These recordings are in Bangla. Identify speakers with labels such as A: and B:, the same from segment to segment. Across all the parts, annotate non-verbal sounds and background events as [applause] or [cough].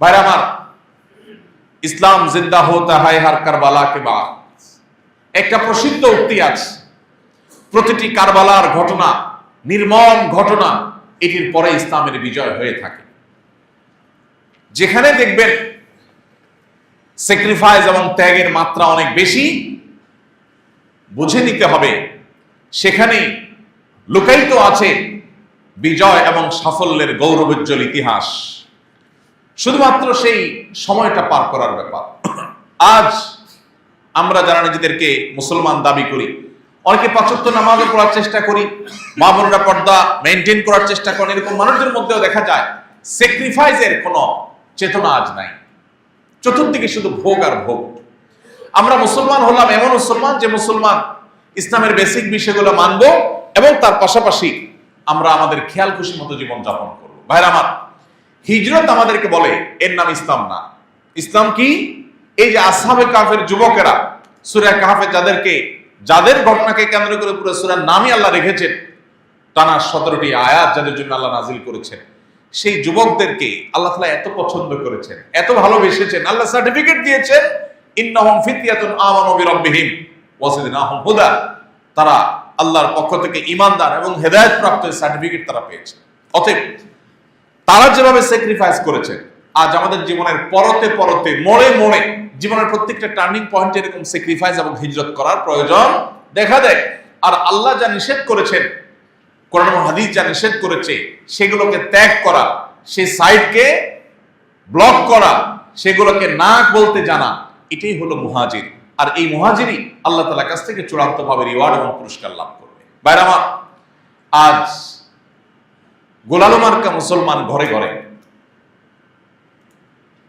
A: ভাইরা আমার, ইসলাম জিন্দা হোতা হায় হার কারবালা কে বা একটা প্রসিদ্ধ উক্তি আছে, প্রতিটি কারবালার ঘটনা, নির্মম ঘটনা, এটির পরে ইসলামের বিজয় হয়ে থাকে। যেখানে দেখবেন স্যাক্রিফাইস এবং ত্যাগের মাত্রা অনেক বেশি, বুঝে নিতে হবে, সেখানেই লুকায়িত আছে বিজয় এবং সাফল্যের গৌরবোজ্জ্বল ইতিহাস। শুধুমাত্র সেই সময়টা পার করার ব্যাপার। আজ আমরা যারা নিজেদেরকে মুসলমান দাবি করি, অনেকে পাঁচত্ব নামাজও পড়ার চেষ্টা করি, মা বোনরা পর্দা মেনটেন করার চেষ্টা করেন, এরকম মানুষদের মধ্যেও দেখা যায় স্যাক্রিফাইসের কোনো চেতনা আজ নাই। চতুর্দিকে শুধু ভোগ আর ভোগ। আমরা মুসলমান হলাম এমন মুসলমান যে মুসলমান ইসলামের বেসিক বিষয়গুলো মানবো এবং তার পাশাপাশি আমরা আমাদের খেয়াল খুশি মতো জীবন যাপন করব। ভাইরা আমার হিজরত আমাদেরকে বলে, এর নাম ইসলাম না। ইসলাম কি? এই যে আসহাবে কাফের যুবকেরা, সুরা কাফে যাদেরকে, যাদের ঘটনাকে কেন্দ্র করে পুরো সুরার নামই আল্লাহ রেখেছেন, টানা সতেরোটি আয়াত যাদের জন্য আল্লাহ নাজিল করেছেন, সেই যুবকদেরকে আল্লাহ তালা এত পছন্দ করেছেন, এত ভালোবেসেছেন, আল্লাহ সার্টিফিকেট দিয়েছেন, ইন্নাহুম ফিতিয়াতুন আমানু বিরাব্বিহিম ওয়াজিদনাহুম হুদা। তারা আল্লাহর পক্ষ থেকে ইমানদার এবং হেদায়েত প্রাপ্ত সার্টিফিকেট তারা পেয়েছে। অতএব তারা যেভাবে স্যাক্রিফাইস করেছে, আজ আমাদের জীবনের পরতে পরতে মোড়ে মোড়ে জীবনের প্রত্যেকটা টার্নিং পয়েন্টে এরকম স্যাক্রিফাইস এবং হিজরত করার প্রয়োজন দেখা দেয়। আর আল্লাহ যা নিষেধ করেছেন, কোরআন হাদিস যা নিষেধ করেছে, সেগুলোকে ত্যাগ করা সেই সাইডকে ব্লক করা, সেগুলোকে না বলতে জানা, এটাই হলো মুহাজির। আর এই মুহাজিরই আল্লাহ তালার কাছ থেকে চূড়ান্তভাবে রিওয়ার্ড এবং পুরস্কার লাভ করবে। বাইরে আমার, আজ গোলালো মার্কা মুসলমান ঘরে ঘরে।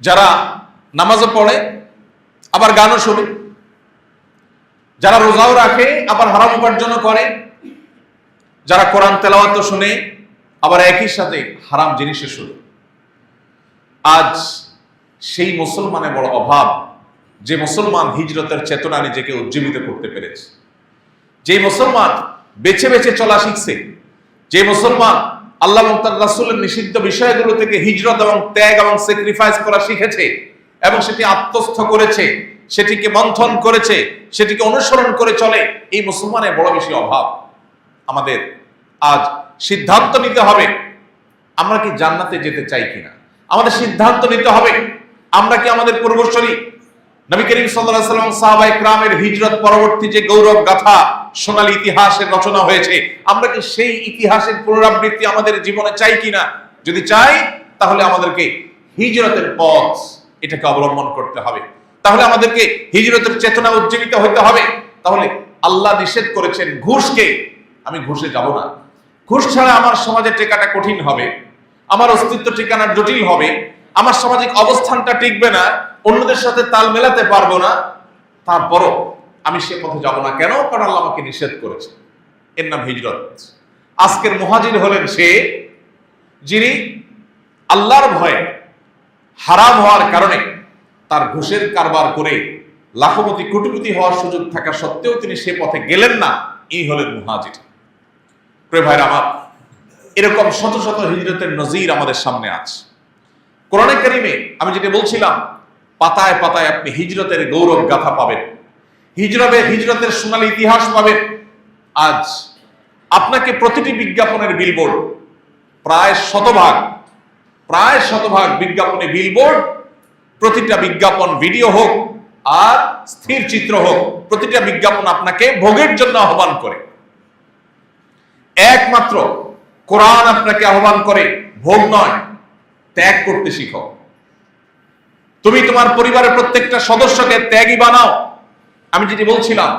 A: যারা নামাজও পড়ে, আবার গানও শোনে। যারা রোজাও রাখে, আবার হারাম উপার্জনও করে। যারা কোরআন তেলাওয়াত শুনে, আবার একই সাথে হারাম জিনিসে শুনে। আজ সেই মুসলমানের বড় অভাব, যে মুসলমান হিজরতের চেতনা নিজেকে উজ্জীবিত করতে পেরেছে। যে মুসলমান বেছে বেছে চলা শিখছে, যে মুসলমান আল্লাহ এবং তার রাসূলের নিষিদ্ধ বিষয়গুলো থেকে হিজরত এবং ত্যাগ এবং স্যাক্রিফাইস করা শিখেছে এবং সেটি আত্মস্থ করেছে, সেটিকে মন্থন করেছে, সেটিকে অনুসরণ করে চলে, এই মুসলমানের বড় বেশি অভাব আমাদের। আজ সিদ্ধান্ত নিতে হবে, আমরা কি জান্নাতে যেতে চাই কিনা? আমাদের সিদ্ধান্ত নিতে হবে, আমরা কি আমাদের পূর্বসরী নবী করিম সাল্লাল্লাহু সাল্লাম সাহাবা ইকরামের হিজরত পরবর্তী যে গৌরব গাথা, সোনালী ইতিহাসের রচনা হয়েছে, আমরা কি সেই ইতিহাসের পুনরাবৃত্তি আমাদের জীবনে চাই কিনা? যদি চাই, তাহলে আমাদেরকে হিজরতের পথ এটাকে অবলম্বন করতে হবে। তাহলে আমাদেরকে হিজরতের চেতনা উজ্জীবিত হতে হবে। তাহলে আল্লাহ নিষেধ করেছেন ঘুষকে। আমি ঘুষে যাব না। ঘুষ ছাড়া আমার সমাজে টেকাটা কঠিন হবে। আমার অস্তিত্ব ঠিকানা জটিল হবে। আমার সামাজিক অবস্থানটা টিকবে না, অন্যদের সাথে তাল মেলাতে পারব না, তারপরও আমি সে পথে যাব না। কেন? কারণ আল্লাহ আমাকে নিষেধ করেছে এর নাম হিজরত। আজকের মহাজির হলেন সে যিনি আল্লাহর ভয়ে হারাম হওয়ার কারণে তার ঘুষের কারবার করে লাখপতি, কোটিপতি হওয়ার সুযোগ থাকা সত্ত্বেও তিনি সে পথে গেলেন না। এই হলেন মুহাজির প্রিয় ভাইরা আমার, এরকম শত শত হিজরতের নজির আমাদের সামনে আছে। কোরআনে কারিমে আমি যেটা বলছিলাম, পাতায় পাতায় আপনি হিজরতের গৌরব গাথা পাবেন। হিজরতের হিজরতের সোনালী ইতিহাস পাবেন। আজ আপনাকে প্রতিটি বিজ্ঞাপনের বিলবোর্ড প্রায় শতভাগ প্রায় শতভাগ বিজ্ঞাপনে বিলবোর্ড প্রতিটা বিজ্ঞাপন ভিডিও হোক আর স্থির চিত্র হোক, প্রতিটা বিজ্ঞাপন আপনাকে ভোগের জন্য আহ্বান করে। একমাত্র কোরআন আপনাকে আহ্বান করে, ভোগ নয় ত্যাগ করতে শিখো। তুমি তোমার পরিবারের প্রত্যেকটা সদস্যকে ত্যাগী বানাও। আমি যেটি বলছিলাম,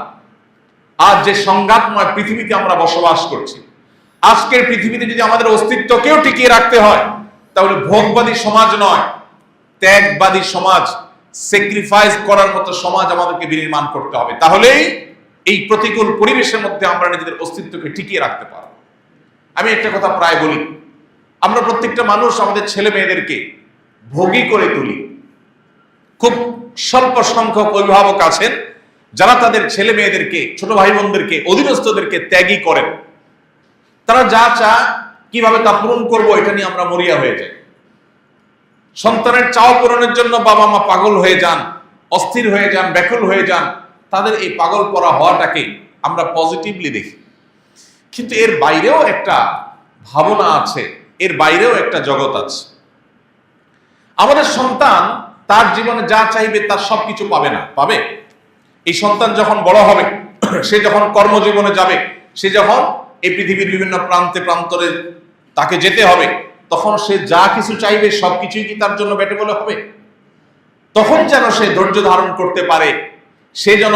A: আজ যে সংঘাতময় পৃথিবীতে আমরা বসবাস করছি, আজকের পৃথিবীতে যদি আমাদের অস্তিত্বকেও টিকিয়ে রাখতে হয়, তাহলে ভোগবাদী সমাজ নয়, ত্যাগবাদী সমাজ স্যাক্রিফাইস করার মতো সমাজ আমাদেরকে বিনির্মাণ করতে হবে। তাহলেই এই প্রতিকূল পরিবেশের মধ্যে আমরা নিজেদের অস্তিত্বকে টিকিয়ে রাখতে পারব। আমি একটা কথা প্রায় বলি আমরা প্রত্যেকটা মানুষ আমাদের ছেলে মেয়েদেরকে ভোগী করে তুলি। খুব স্বল্প সংখ্যক অভিভাবক আছেন যারা তাদের ছেলে মেয়েদেরকে, ছোট ভাই বোনদেরকে অধীনস্থদেরকে ত্যাগী করেন। তারা যা চা কীভাবে তা পূরণ করব এটা নিয়ে আমরা মরিয়া হয়ে যাই। সন্তানের চাও পূরণের জন্য বাবা মা পাগল হয়ে যান, অস্থির হয়ে যান, ব্যাকুল হয়ে যান, তাদের এই পাগল পরা হওয়াটাকে আমরা পজিটিভলি দেখি। কিন্তু এর বাইরেও একটা ভাবনা আছে এর বাইরেও একটা জগৎ আছে। আমাদের সন্তান তার জীবনে যা চাইবে তার সবকিছু পাবে না। পাবে? এই সন্তান যখন বড় হবে, [clears throat] সে যখন কর্মজীবনে যাবে, সে যখন এই পৃথিবীর বিভিন্ন প্রান্তে প্রান্তরে তাকে যেতে হবে, তখন সে যা কিছু চাইবে সবকিছুই কি তার জন্য বেটে বলে হবে? তখন যেন সে ধৈর্য ধারণ করতে পারে, সে যেন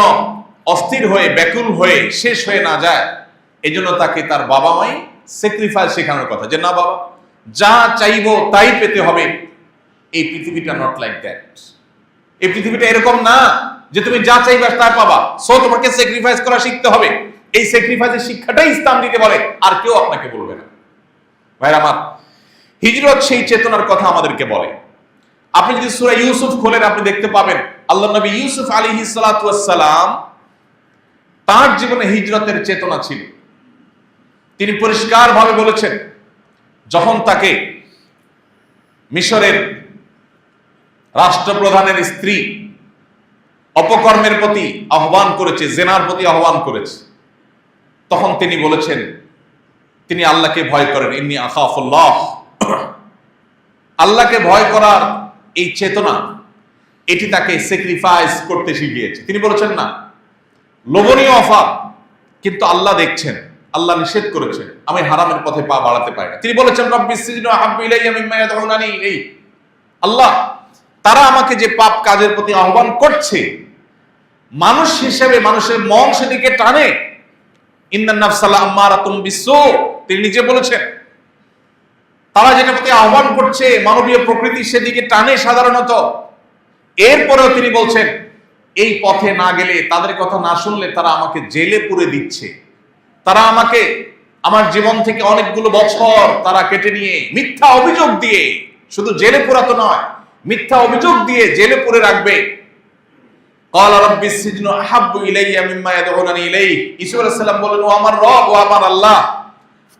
A: অস্থির হয়ে, ব্যাকুল হয়ে, শেষ হয়ে না যায়, এজন্য তাকে তার বাবা মাই স্যাক্রিফাইস শেখানোর কথা। যে না বাবা যা চাইব তাই পেতে হবে। এই পৃথিবীটা নট লাইক দ্যাট এই পৃথিবীটা এরকম না যে তুমি যা চাইবে তা পাবা। সো তোমাকে স্যাক্রিফাইস করা শিখতে হবে। এই স্যাক্রিফাইসের শিক্ষাটাই ইসলাম দিতে বলে। আর কেউ আপনাকে বলবে না। ভাইরা আমার, হিজরত সেই চেতনার কথা আমাদেরকে বলে। আপনি যদি সূরা ইউসুফ খোলেন, আপনি দেখতে পাবেন আল্লাহ নবী ইউসুফ সালাতু সালাম তার জীবনে হিজরতের চেতনা ছিল। তিনি পরিষ্কারভাবে বলেছেন যখন তাকে মিশরের রাষ্ট্রপ্রধানের স্ত্রী অপকর্মের প্রতি আহ্বান করেছে, জেনার প্রতি আহ্বান করেছে, তখন তিনি বলেছেন, তিনি আল্লাহকে ভয় করেন এমনি আখাফুল্লাহ। আল্লাহকে ভয় করার এই চেতনা, এটি তাকে স্যাক্রিফাইস করতে শিখিয়েছে। তিনি বলেছেন, না, লোভনীয় অফার, কিন্তু আল্লাহ দেখছেন। আল্লাহ নিষেধ করেছেন, আমি হারামের পথে পা বাড়াতে পারি না। তিনি বলেছেন ইলাইহি আল্লাহ, তারা আমাকে যে পাপ কাজের প্রতি আহ্বান করছে, মানুষ হিসেবে মানুষের মন সেদিকে টানে। তিনি নিজে বলেছেন, তারা যেটা প্রতি আহ্বান করছে, মানবীয় প্রকৃতি সেদিকে টানে সাধারণত। এরপরেও তিনি বলছেন, এই পথে না গেলে, তাদের কথা না শুনলে তারা আমাকে জেলে পুরে দিচ্ছে। তারা আমাকে আমার জীবন থেকে অনেকগুলো বছর তারা কেটে নিয়ে মিথ্যা অভিযোগ দিয়ে, শুধু জেলে পোড়া তো নয়, মিথ্যা অভিযোগ দিয়ে জেলে পুরে রাখবে। আমার আল্লাহ।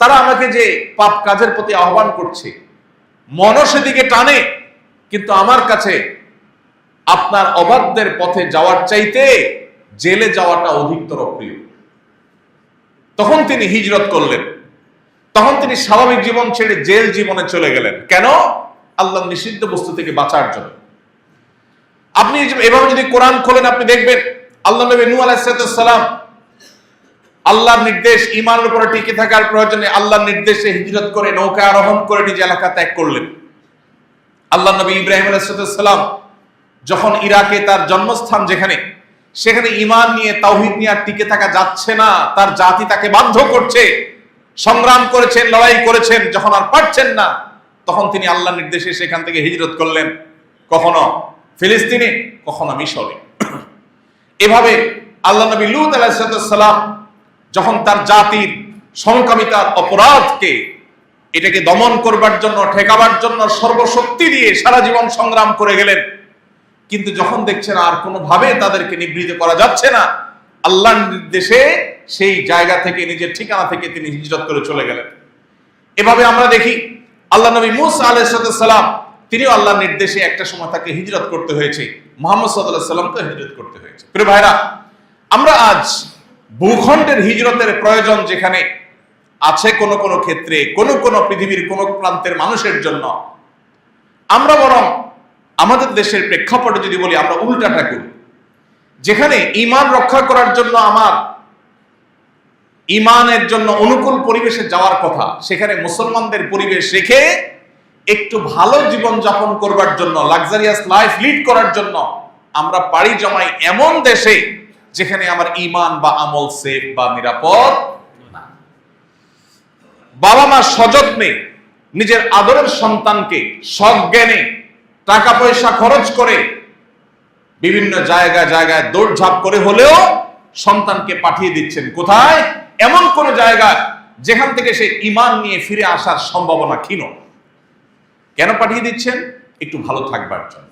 A: তারা আমাকে যে পাপ কাজের প্রতি আহ্বান করছে টানে, কিন্তু আমার কাছে আপনার অবাধ্যের পথে যাওয়ার চাইতে জেলে যাওয়াটা অধিকতর প্রিয়। তখন তিনি হিজরত করলেন। তখন তিনি স্বাভাবিক জীবন ছেড়ে জেল জীবনে চলে গেলেন। কেন? আল্লাহ নিষিদ্ধ বস্তু থেকে বাঁচার জন্য। আপনি এভাবে যদি কোরআন খোলেন, আপনি দেখবেন আল্লাহ নবী নূহ আলাইহিস সালাম আল্লাহর নির্দেশ ইমানের উপরে টিকে থাকার প্রয়োজনে আল্লাহর নির্দেশে হিজরত করে, নৌকা আরোহণ করে নিজ এলাকা ত্যাগ করলেন। আল্লাহ নবী ইব্রাহিম আলাইসালাম যখন ইরাকে তার জন্মস্থান যেখানে সেখানে ইমান নিয়ে, তাওহিদ নিয়ে আর টিকে থাকা যাচ্ছে না। তার জাতি তাকে বাধ্য করছে। সংগ্রাম করেছেন, লড়াই করেছেন, যখন আর পারছেন না, তখন তিনি আল্লাহ নির্দেশে সেখান থেকে হিজরত করলেন। কখনো ফিলিস্তিনে, কখনো মিশরে। এভাবে আল্লাহ নবী লুত আলাইসালাম যখন তার জাতির সমকামিতার অপরাধকে, এটাকে দমন করবার জন্য, ঠেকাবার জন্য সর্বশক্তি দিয়ে সারা জীবন সংগ্রাম করে গেলেন কিন্তু যখন দেখছেন আর কোনোভাবে তাদেরকে নিবৃত করা যাচ্ছে না, আল্লাহর নির্দেশে সেই জায়গা থেকে, নিজের ঠিকানা থেকে তিনি হিজরত করে চলে গেলেন। এভাবে আমরা দেখি, আল্লাহ নবী মুসা আলাইসালাম তিনিও আল্লাহর নির্দেশে একটা সময় তাকে হিজরত করতে হয়েছে। মোহাম্মদ সাল্লাহ সাল্লামকে হিজরত করতে হয়েছে। প্রিয় ভাইরা, আমরা আজ ভূখণ্ডের হিজরতের প্রয়োজন যেখানে আছে কোন কোন ক্ষেত্রে, কোন কোন পৃথিবীর কোন প্রান্তের মানুষের জন্য, আমরা বরং আমাদের দেশের প্রেক্ষাপটে যদি বলি, আমরা উল্টাটা করি। যেখানে ইমান রক্ষা করার জন্য আমার ইমানের জন্য অনুকূল পরিবেশে যাওয়ার কথা, সেখানে মুসলমানদের পরিবেশ রেখে একটু ভালো জীবন যাপন করবার জন্য লাক্সারিয়াস লাইফ লিড করার জন্য আমরা পাড়ি জমাই এমন দেশে যেখানে আমার ইমান বা আমল সেফ বা নিরাপদ বাবা মা সযত্নে নিজের আদরের সন্তানকে সজ্ঞানে টাকা পয়সা খরচ করে বিভিন্ন জায়গা জায়গায় দৌড়ঝাঁপ করে হলেও সন্তানকে পাঠিয়ে দিচ্ছেন। কোথায়? এমন কোন জায়গা যেখান থেকে সে ইমান নিয়ে ফিরে আসার সম্ভাবনা ক্ষীণ। কেন পাঠিয়ে দিচ্ছেন? একটু ভালো থাকবার জন্য।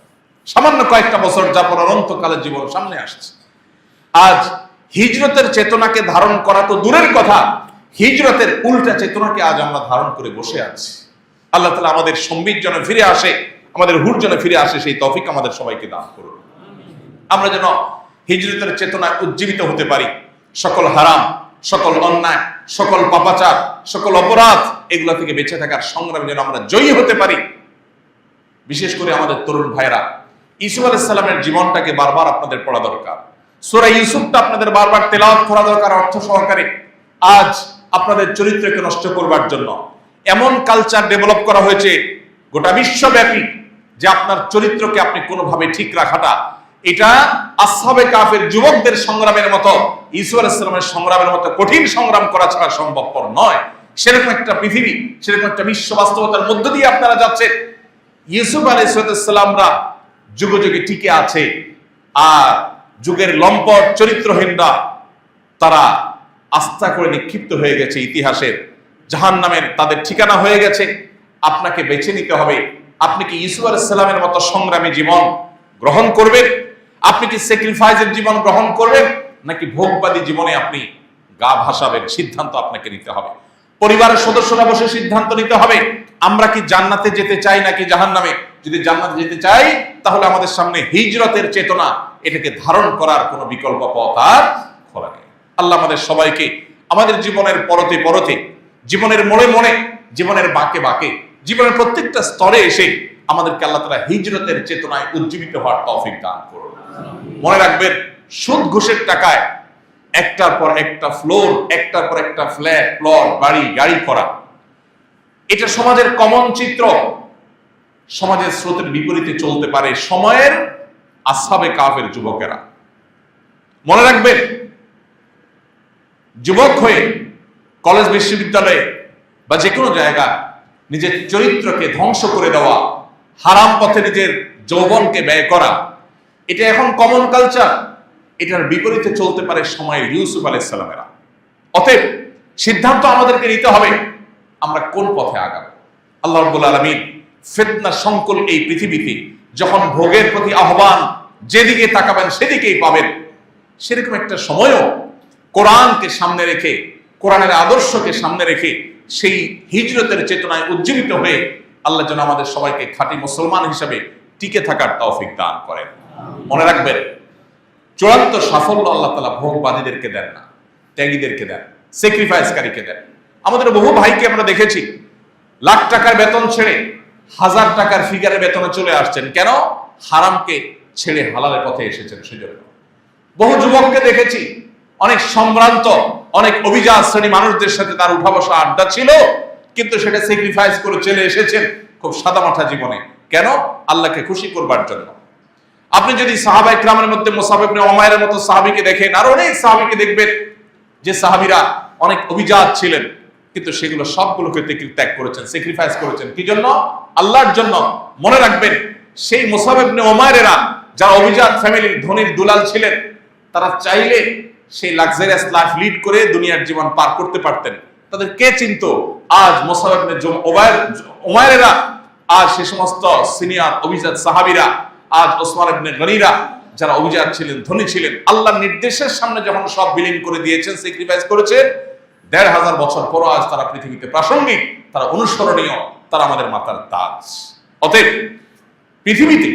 A: সামান্য কয়েকটা বছর যাপন অনন্তকালের জীবন সামনে আসছে। আজ হিজরতের চেতনাকে ধারণ করা তো দূরের কথা। হিজরতের উল্টা চেতনাকে আজ আমরা ধারণ করে বসে আছি। আল্লাহ তালা আমাদের সম্বিত যেন ফিরে আসে। আমাদের হুর যেন ফিরে আসে, সেই তফিক আমাদের সবাইকে দান করুন। আমরা যেন হিজরতের চেতনায় উজ্জীবিত হতে পারি। সকল হারাম, সকল অন্যায়, সকল পাপাচার, সকল অপরাধ, এগুলো থেকে বেঁচে থাকার সংগ্রামে যেন আমরা জয়ী হতে পারি। বিশেষ করে আমাদের তরুণ ভাইরা ইসুফ আলাইসাল্লামের জীবনটাকে বারবার আপনাদের পড়া দরকার। সুরা ইউসুফটা আপনাদের বারবার তেলাওয়াত করা দরকার, অর্থ সহকারে। আজ আপনাদের চরিত্রকে নষ্ট করবার জন্য। এমন কালচার ডেভেলপ করা হয়েছে, গোটা বিশ্বব্যাপী। যে আপনার চরিত্রকে আপনি কোনোভাবে ঠিক রাখাটা, এটা আসহাবে কাফের যুবকদের সংগ্রামের মতো ইসু আলাইসালামের সংগ্রামের মতো কঠিন সংগ্রাম করা ছাড়া সম্ভবপর নয়। সেরকম একটা পৃথিবী, সেরকম একটা বিশ্ব বাস্তবতার মধ্য দিয়ে আপনারা যাচ্ছেন। ইউসুফ আলাইসালামরা যুগ যুগে টিকে আছে, আর যুগের লম্পট চরিত্রহীনরা, তারা আস্থা করে নিক্ষিপ্ত হয়ে গেছে ইতিহাসের। জাহান নামের তাদের ঠিকানা হয়ে গেছে। আপনাকে বেছে নিতে হবে আপনি কি ইসুফ আলাইসাল্লামের মতো সংগ্রামী জীবন গ্রহণ করবেন? আপনি কি স্যাক্রিফাইসের জীবন গ্রহণ করবেন? নাকি ভোগবাদী জীবনে আপনি গা ভাসাবেন? সিদ্ধান্ত আপনাকে নিতে হবে। পরিবারের সদস্যরা বসে সিদ্ধান্ত নিতে হবে, আমরা কি জান্নাতে যেতে চাই নাকি জাহান্নামে? যদি জান্নাতে যেতে চাই, তাহলে আমাদের সামনে হিজরতের চেতনা, এটাকে ধারণ করার কোনো বিকল্প পথ আর খোলা নেই। আল্লাহ আমাদের সবাইকে আমাদের জীবনের পরতে পরতে, জীবনের মোড়ে মোড়ে, জীবনের বাঁকে বাঁকে জীবনের প্রত্যেকটা স্তরে এসে আমাদেরকে আল্লাহ তারা হিজরতের চেতনায় উজ্জীবিত হওয়ার তৌফিক দান করুন। মনে রাখবেন, সুদ ঘুষের টাকায় একটার পর একটা ফ্লোর একটার পর একটা ফ্ল্যাট প্লট বাড়ি, গাড়ি করা। এটা সমাজের কমন চিত্র। সমাজের স্রোতের বিপরীতে চলতে পারে সময়ের আসাবে কাফের যুবকেরা। মনে রাখবেন, যুবক হয়ে কলেজ বিশ্ববিদ্যালয়ে বা যে কোনো জায়গায় নিজের চরিত্রকে ধ্বংস করে দেওয়া, হারাম পথে নিজের যৌবনকে ব্যয় করা, এটা এখন কমন কালচার এটার বিপরীতে চলতে পারে সময়ের ইউসুফ আলাইসাল্লামেরা অতএব সিদ্ধান্ত আমাদেরকে নিতে হবে, আমরা কোন পথে আগাবো? আল্লাহ রব্বুল আলমিন ফেতনা সংকুল এই পৃথিবীতে, যখন ভোগের প্রতি আহ্বান যেদিকে তাকাবেন সেদিকেই পাবেন। সেরকম একটা সময়ও কোরআনকে সামনে রেখে, কোরআনের আদর্শকে সামনে রেখে সেই হিজরতের চেতনায় উজ্জীবিত হয়ে আল্লাহ যেন আমাদের সবাইকে খাঁটি মুসলমান হিসাবে টিকে থাকার তৌফিক দান করেন। মনে রাখবেন, চূড়ান্ত সাফল্য আল্লাহ তালা ভোগবাদীদেরকে দেন না, ত্যাগীদেরকে দেন স্যাক্রিফাইসকারীকে দেন। আমাদের বহু ভাইকে আমরা দেখেছি, লাখ টাকার বেতন ছেড়ে, হাজার টাকার ফিগারে বেতনে চলে আসছেন। কেন? হারামকে ছেড়ে হালালের পথে এসেছেন সেজন্য। বহু যুবককে দেখেছি, অনেক সম্ভ্রান্ত অনেক অভিজাত শ্রেণি মানুষদের সাথে তার উঠা বসা আড্ডা ছিল, কিন্তু সেটা স্যাক্রিফাইস করে চলে এসেছেন খুব সাদামাঠা জীবনে। কেন? আল্লাহকে খুশি করবার জন্য। আপনি যদি সাহাবা ইকরামের মধ্যে মোসাফিব ওমায়ের মতো সাহাবিকে দেখেন, আর অনেক সাহাবিকে দেখবেন যে সাহাবিরা অনেক অভিজাত ছিলেন, কিন্তু সেগুলো সবগুলোকে ত্যাগ করেছেন স্যাক্রিফাইস করেছেন। কি জন্য? আল্লাহর জন্য। মনে রাখবেন, সেই মোসাফিবনে ওমায়েরা যারা অভিজাত ফ্যামিলির ধনীর দুলাল ছিলেন, তারা চাইলে সেই লাক্সারিয়াস লাইফ লিড করে দুনিয়ার জীবন পার করতে পারতেন। তাদের কে চিনত? আজ মোসাফিবনে ওমায়েরা, আজ সে সমস্ত সিনিয়র অভিজাত সাহাবিরা, আজ ওসমান ইবনে গনিরা, যারা অভিজাত ছিলেন, ধনী ছিলেন, আল্লাহর নির্দেশের সামনে যখন সব বিলীন করে দিয়েছেন স্যাক্রিফাইস করেছেন দেড় হাজার বছর পর আজ তারা পৃথিবীতে প্রাসঙ্গিক, তারা অনুসরণীয়, তারা আমাদের মাতার তাজ। অতএব, পৃথিবীতে,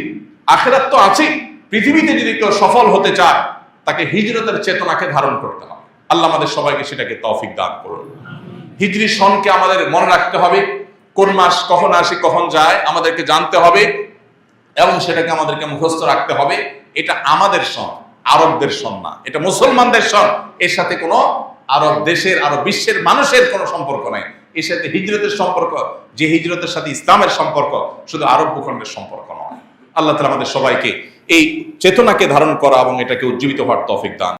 A: আখেরাত তো আছেই, পৃথিবীতে যদি কেউ সফল হতে চায় তাকে হিজরতের চেতনাকে ধারণ করতে হবে। আল্লাহ আমাদের সবাইকে সেটাকে তৌফিক দান করুন। হিজরি সনকে আমাদের মনে রাখতে হবে, কোন মাস কখন আসে, কখন যায়, আমাদেরকে জানতে হবে এবং সেটাকে আমাদেরকে মুখস্থ রাখতে হবে। এটা আমাদের সন আরবদের সন না। এটা মুসলমানদের সন এর সাথে কোনো আরব দেশের, আরব বিশ্বের মানুষের কোনো সম্পর্ক নাই। এর সাথে হিজরতের সম্পর্ক, যে হিজরতের সাথে ইসলামের সম্পর্ক, শুধু আরব ভূখণ্ডের সম্পর্ক নয়। আল্লাহ তালা আমাদের সবাইকে এই চেতনাকে ধারণ করা এবং এটাকে উজ্জীবিত হওয়ার তফিক দান।